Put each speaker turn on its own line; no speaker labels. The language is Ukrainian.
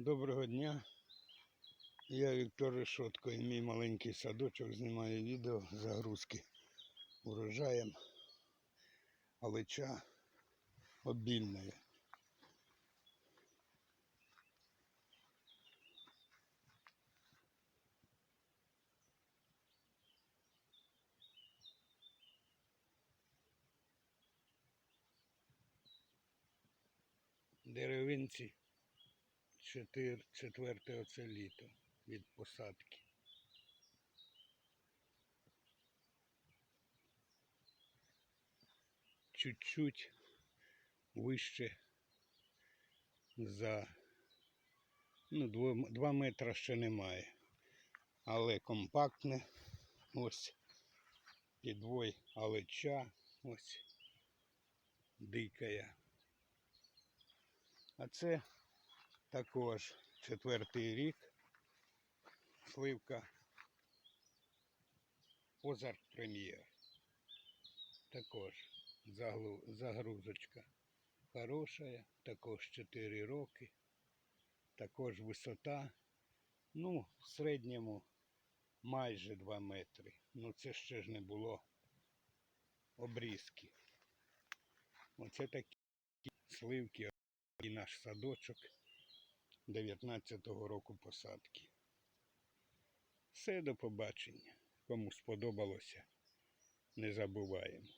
Доброго дня. Я Віктор Решотко і мій маленький садочок знімаю відео загрузки урожаєм алича обільної. Деревинці чотир, четверте оце літо від посадки. Чуть-чуть вище за ну, 2 метра ще немає. Але компактне. Ось підвой алеча. Ось дикая. А це також четвертий рік. Сливка Озарк Прем'єр. Також загрузочка хороша, також 4 роки, також висота. Ну, в середньому майже 2 метри. Ну це ще ж не було обрізки. Оце такі сливки і наш садочок 19-го року посадки. Все до побачення. Кому сподобалося, не забуваємо.